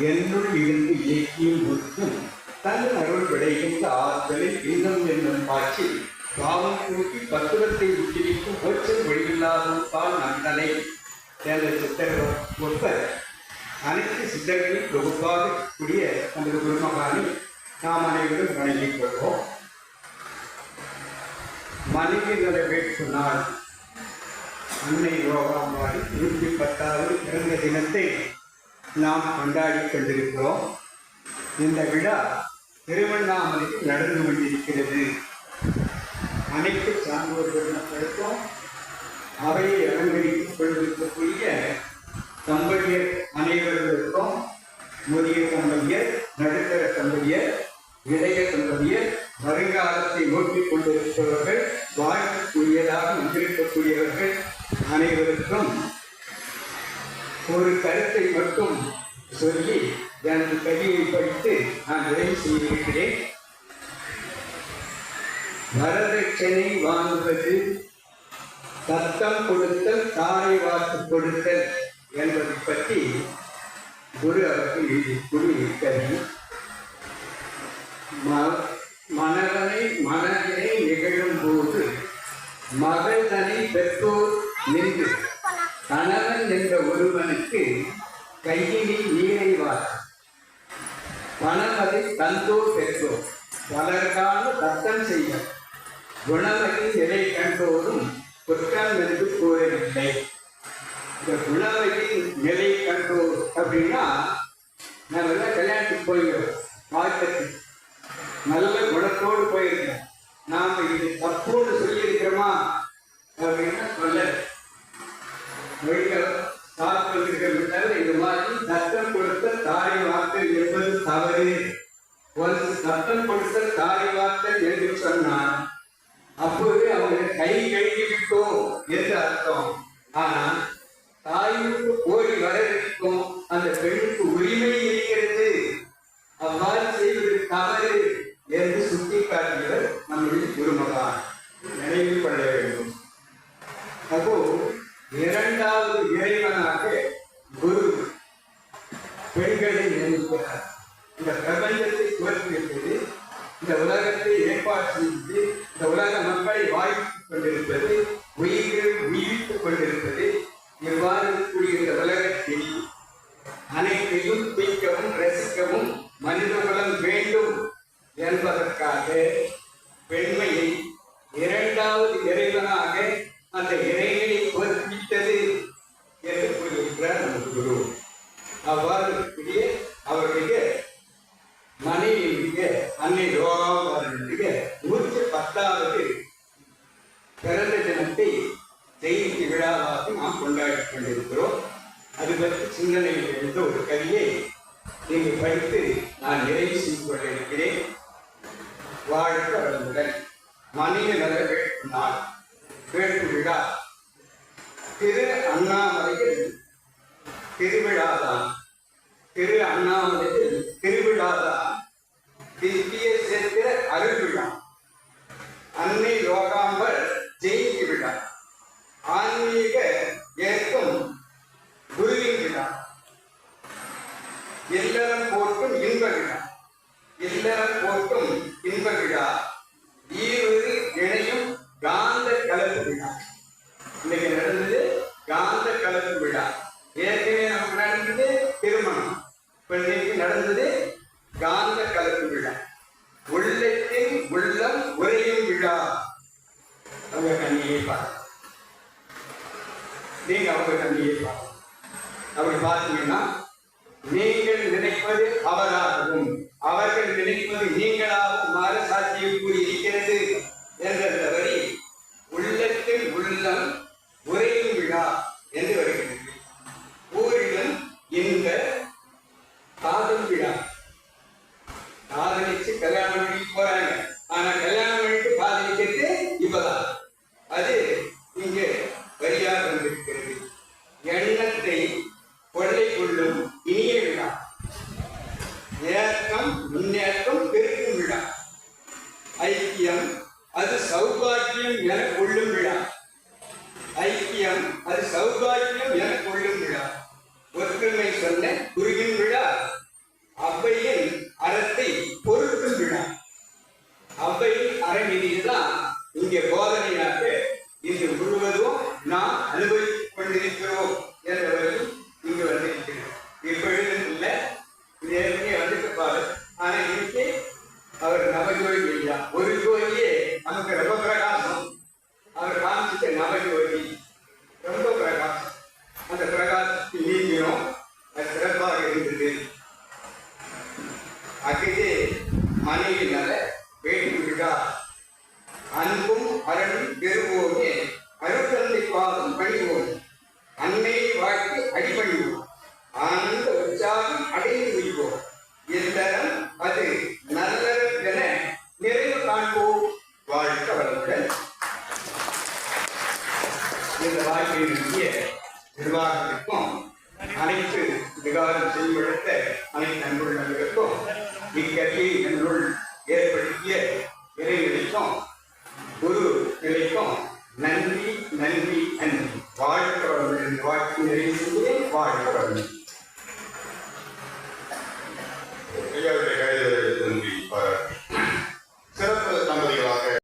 என்னுள் இருந்து இயக்கியும் ஒற்றும் தன் அருள் விளைகின்ற ஆற்றலை இன்னும் என்னும் காட்சி பாவம் கூட்டி பக்குவத்தை உச்சரிக்கும் ஓச்சல் வழியில்லாதான் நந்தனை. என்ற சித்தர் ஒப்ப அனைத்து சித்தர்களையும் தொகுப்பாக கூடிய நமது குருமகானை நாம் அனைவரும் வணங்கிக் கொள்வோம். மனைவி நிறைவேற்று நாள் அன்னை யோகாம்பாடி நூற்றி பத்தாவது பிறந்த தினத்தை நாம் கொண்டாடி கொண்டிருக்கிறோம். இந்த விழா திருவண்ணாமலையில் நடந்து கொண்டிருக்கிறது. அனைத்து சான்றோர்கள் மக்களுக்கும் அவையை அலங்கரித்துக் கொண்டிருக்கக்கூடிய தம்பதியர் அனைவர்களுக்கும் முதிய தம்பதியர் நடுத்தர தம்பதியர் இளைய தம்பதியர் வருங்காலத்தை நோக்கிக் கொண்டிருப்பவர்கள் வாழ்க்கக்கூடியதாக வந்திருக்கக்கூடியவர்கள் அனைவருக்கும் ஒரு கருத்தை மட்டும் சொல்லி எனது கவியை படித்து நான் நிறைவு செய்திருக்கிறேன் வரதட்சணை வாங்குவது தத்தம் கொடுத்தல் தாரை வாக்கு கொடுத்தல் என்பதை பற்றி குரு அவர்கள் குரு கவி மனதனை மனதினை நிகழும் போது மகள்தனை பெற்றோர் நின்று ஒருவனுக்கு கையினில் நீரை வார். பணமதை தந்தோர் பெற்றோர் பலர்கான தத்தம் செய்ய குணமதி நிலை கண்டோரும் குற்றம் என்று கூறவில்லை. இந்த குணமதி நிலை கண்டோர் அப்படின்னா நம்ம எல்லாம் கல்யாணத்துக்கு போயிருக்கோம் ஆனா தாய்க்கு ஓடி வரவிருக்கும் அந்த பெண்ணுக்கு உரிமை இருக்கிறது. அவ்வாறு செய்வது தவறு என்று சுட்டிக்காட்டியவர் நம்முடைய குருமகான். நினைவில் கொள்ள வேண்டும். அப்போ இரண்டாவது இறைவனாக குரு பெண்களை நியமிக்கிறார். இந்த பிரபஞ்சத்தை தோற்றுவிப்பது இந்த உலகத்தை ஏற்பாடு செய்து இந்த உலக மக்களை வாய்ப்பு கொண்டிருப்பது ரசிக்கவும் மனிதகுலம் வேண்டும் என்பதற்காக பெண்மையை இரண்டாவது இறைவனாக அந்த இறைவனை தோற்பித்தது என்று கூறியிருக்கிறார் நமது குரு. அவ்வாறு கூடிய அவருடைய மனைவியுடைய அன்னை யோகாவனுடைய நூற்றி பத்தாவது பிறந்த தினத்தை செய்தி விழாவாக நாம் கொண்டாடி கொண்டிருக்கிறோம். அது பற்றி சிந்தனையில் இருந்த ஒரு கவியை நீங்கள் படித்து நான் நிறைவு செய்து கொண்டிருக்கிறேன் வாழ்க வளமுடன் மனித நல வேட்பு நாள் வேட்பு விழா திரு அண்ணாமலையில் திருவிழாதான். திரு அண்ணாமலையில் திருவிழாதான். திவ்ய சேர்க்கிற அருள் விழா அன்னை லோகாம்பர் ஜெயந்தி விழா ஆன்மீக ஏற்கும் குருவின் விழா இல்லறம் போற்றும் இன்ப விழா இல்லறம் போற்றும் இன்ப விழா இணையும் காந்த கலப்பு விழா இன்னைக்கு நடந்தது காந்த கலப்பு விழா ஏற்கனவே நமக்கு நடந்தது திருமணம். இப்ப இன்னைக்கு நடந்தது காந்த கலப்பு விழா உள்ளத்தின் உள்ளம் உரையும் விழா அவங்க கண்ணியை பாரு நீங்க அவங்க கண்ணியை பாரு அப்படி பார்த்தீங்கன்னா நீங்கள் நினைப்பது அவராகவும் அவர்கள் நினைப்பது நீங்களாகவும் மாற சாத்தியம் கூறி இருக்கிறது என்ற ஏற்றம் முன்னேற்றம் பெருக்கும் விழா ஐக்கியம் அது சௌபாக்கியம் என கொள்ளும் விழா ஐக்கியம் அது சௌபாக்கியம் என கொள்ளும் விழா ஒற்றுமை சொல்ல குருவின் விழா. அவ்வையின் அறத்தை பொருட்டும் விழா. அவ்வையின் அறநெறிதான் இங்கே போதனையாக இன்று முழுவதும் நாம் அனுபவித்துக் கொண்டிருக்கிறோம். அணியை நல வேண்டி விட்டார் அன்பும் அருளும் பெறுவோமே. அருட்தந்தை பாதம் பணிவோம் அன்னையை வாழ்க்கை அடிபணிவோம். ஆனந்த உற்சாகம் அடைந்து விடுவோம். எந்தரம் அது நல்லறம் என நிறைவு காண்போம். வாழ்க்க வளமுடன். இந்த வாழ்க்கையினுடைய நிர்வாகத்திற்கும் அனைத்து